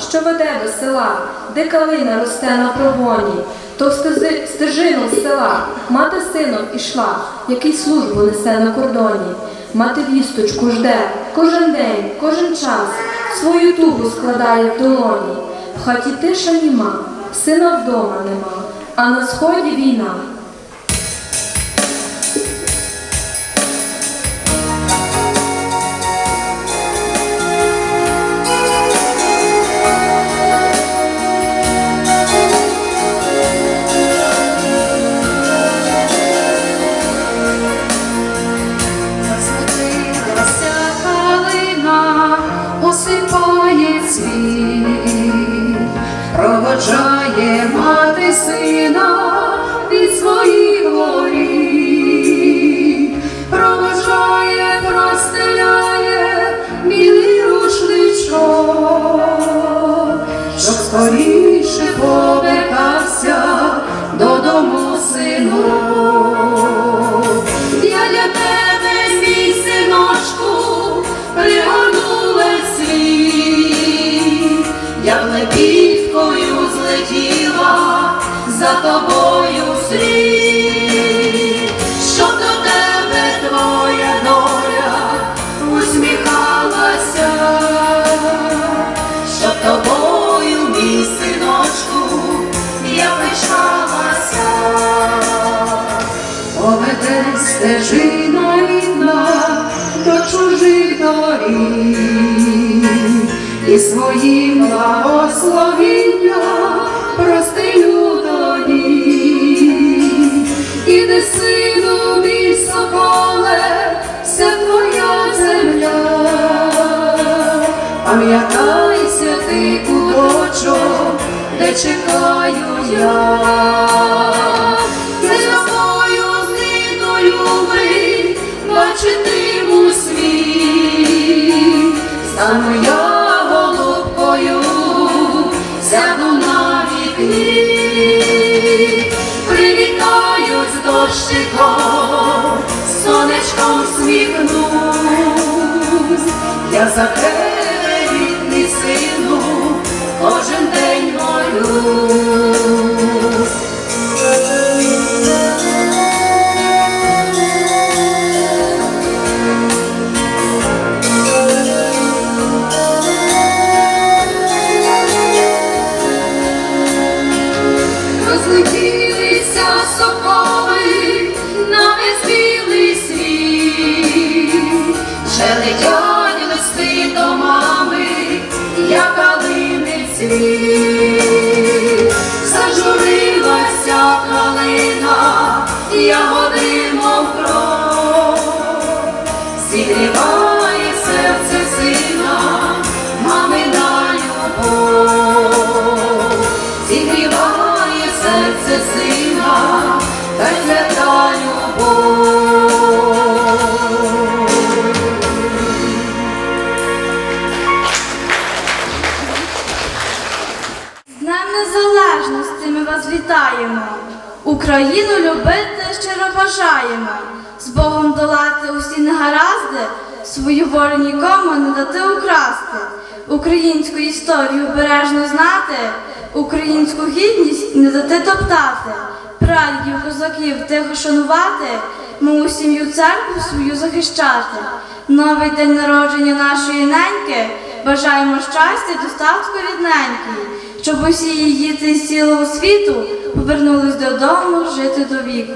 що веде до села, де калина росте на прогоні, то в стежину з села мати сином ішла, який службу несе на кордоні. Мати вісточку жде кожен день, кожен час, свою тугу складає в долоні. В хаті тиша німа, сина вдома нема, а на сході війна. Проводжає мати сина від своїх горі, проводжає, простеляє білий рушничок, щоб скоріше повертався слід, до тебе твоя доля усміхалася, щоб тобою, мій я пишалася. Поведе стежина рідна до чужих доріг і своїм благословінням чекаю я. З тобою згину любий, бачитиму світ. Стану я голубкою, сяду на вікні. Привітаю з дощиком, сонечком сміхнусь. Я за тебе, Розлетілися соколи Україну любити щиро бажаємо. З Богом долати усі негаразди, свою волю нікому не дати украсти. Українську історію бережно знати, українську гідність не дати топтати, прадідів козаків тихо шанувати, мою сім'ю церкву свою захищати. Новий день народження нашої неньки, бажаємо щастя, достатку рідненький, щоб усі її діти з цілого світу повернулись додому жити до віку.